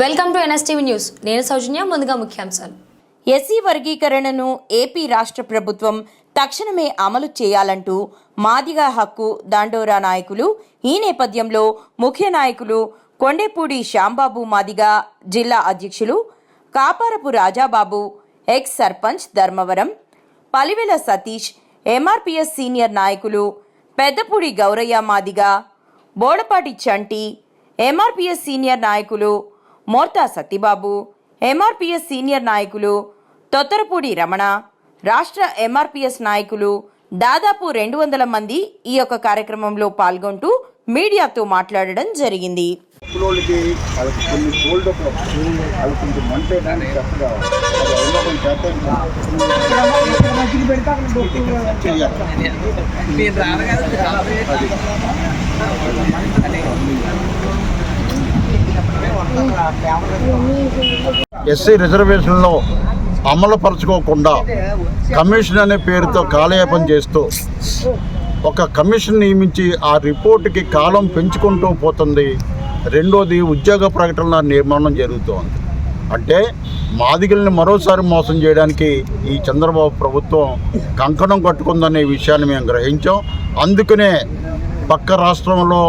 Welcome to NSTV news. నేను సౌజన్య ముందుగా ముఖ్యాంశాలు. ఎస్సీ వర్గీకరణను ఏపీ రాష్ట్ర ప్రభుత్వం తక్షణమే అమలు చేయాలంటూ మాదిగా హక్కు దాండోరా నాయకులు ఈ నేపథ్యంలో ముఖ్య నాయకులు కొండేపూడి శ్యాంబాబు మాదిగా జిల్లా అధ్యక్షులు Kaparapu Rajababu ex sarpanch Dharmavaram Palivela Satish MRPS senior నాయకులు పెద్దపూడి గౌరయ్య మాదిగా బోడపాటి చంటి ఎంఆర్పిఎస్ సీనియర్ నాయకులు మోర్తా సత్యబాబు ఎంఆర్పిఎస్ సీనియర్ నాయకులు తొత్తరపూడి రమణ రాష్ట్ర ఎంఆర్పిఎస్ నాయకులు దాదాపు రెండు వందల మంది ఈ యొక్క కార్యక్రమంలో పాల్గొంటూ మీడియాతో మాట్లాడడం జరిగింది. ఎస్సీ రిజర్వేషన్లో అమలుపరచుకోకుండా కమిషన్ అనే పేరుతో కాలయాపం చేస్తూ ఒక కమిషన్ నియమించి ఆ రిపోర్టుకి కాలం పెంచుకుంటూ పోతుంది. రెండోది ఉద్యోగ ప్రకటనల నిర్మాణం జరుగుతోంది. అంటే మాదిగల్ని మరోసారి మోసం చేయడానికి ఈ చంద్రబాబు ప్రభుత్వం కంకణం కట్టుకుందనే విషయాన్ని మేము గ్రహించాం. అందుకనే పక్క రాష్ట్రంలో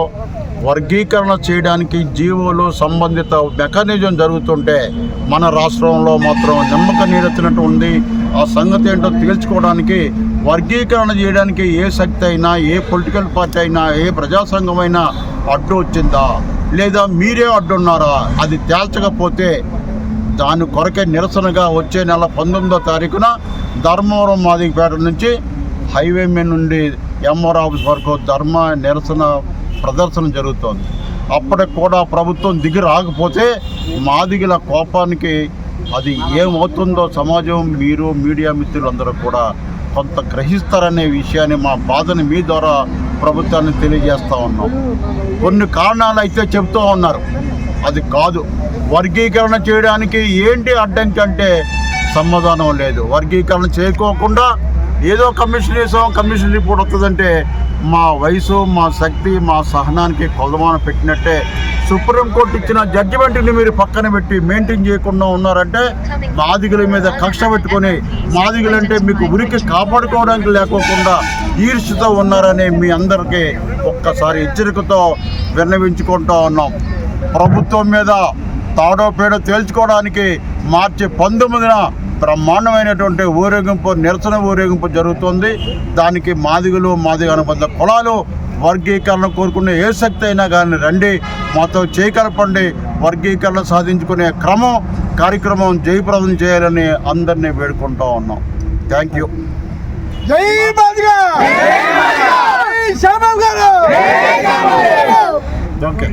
వర్గీకరణ చేయడానికి జీవోలు సంబంధిత మెకానిజం జరుగుతుంటే మన రాష్ట్రంలో మాత్రం నిమ్మక నీరెత్తినట్టు ఉంది ఆ సంగతి ఏంటో తేల్చుకోవడానికి వర్గీకరణ చేయడానికి ఏ శక్తి అయినా ఏ పొలిటికల్ పార్టీ అయినా ఏ ప్రజాసంఘమైనా అడ్డు వచ్చిందా? లేదా మీరే అడ్డున్నారా? అది తేల్చకపోతే దాని కొరకే నిరసనగా వచ్చే నెల పంతొమ్మిదో తారీఖున ధర్మవరం మాదిగపేట నుంచి హైవే మీద నుండి ఎంఆర్ ఆఫీస్ వరకు ధర్మ నిరసన ప్రదర్శన జరుగుతోంది. అప్పటికి కూడా ప్రభుత్వం దిగి రాకపోతే మాదిగల కోపానికి అది ఏమవుతుందో సమాజం మీరు మీడియా మిత్రులందరూ కూడా కొంత గ్రహిస్తారనే విషయాన్ని మా బాధని మీ ద్వారా ప్రభుత్వాన్ని తెలియజేస్తూ ఉన్నాం. కొన్ని కారణాలు అయితే చెప్తూ ఉన్నారు. అది కాదు. వర్గీకరణ చేయడానికి ఏంటి అడ్డంకి అంటే సమాధానం లేదు. వర్గీకరణ చేయకోకుండా ఏదో కమిషన్ వేసాం కమిషన్ రిపోర్ట్ వస్తుందంటే మా వయసు మా శక్తి మా సహనానికి కొలమాన పెట్టినట్టే సుప్రీంకోర్టు ఇచ్చిన జడ్జిమెంట్ని మీరు పక్కన పెట్టి మెయింటైన్ చేయకుండా ఉన్నారంటే మాదిగల మీద కక్ష పెట్టుకొని మాదిగలంటే మీకు ఉరికి కాపాడుకోవడానికి లేకోకుండా ఈర్ష్యతో ఉన్నారని మీ అందరికీ ఒక్కసారి హెచ్చరికతో విన్నవించుకుంటూ ఉన్నాం. ప్రభుత్వం మీద తాడో పేడో తేల్చుకోవడానికి మార్చి పంతొమ్మిదిన బ్రహ్మాండమైనటువంటి ఊరేగింపు నిరసన ఊరేగింపు జరుగుతుంది. దానికి మాదిగలు మాదిగ అనుబంధ కులాలు వర్గీకరణ కోరుకునే ఏ శక్తి అయినా కానీ రండి. మాతో చేయకలపండి వర్గీకరణ సాధించుకునే క్రమం కార్యక్రమం జయప్రదం చేయాలని అందరినీ వేడుకుంటూ ఉన్నాం. Thank you. జై ఓకే.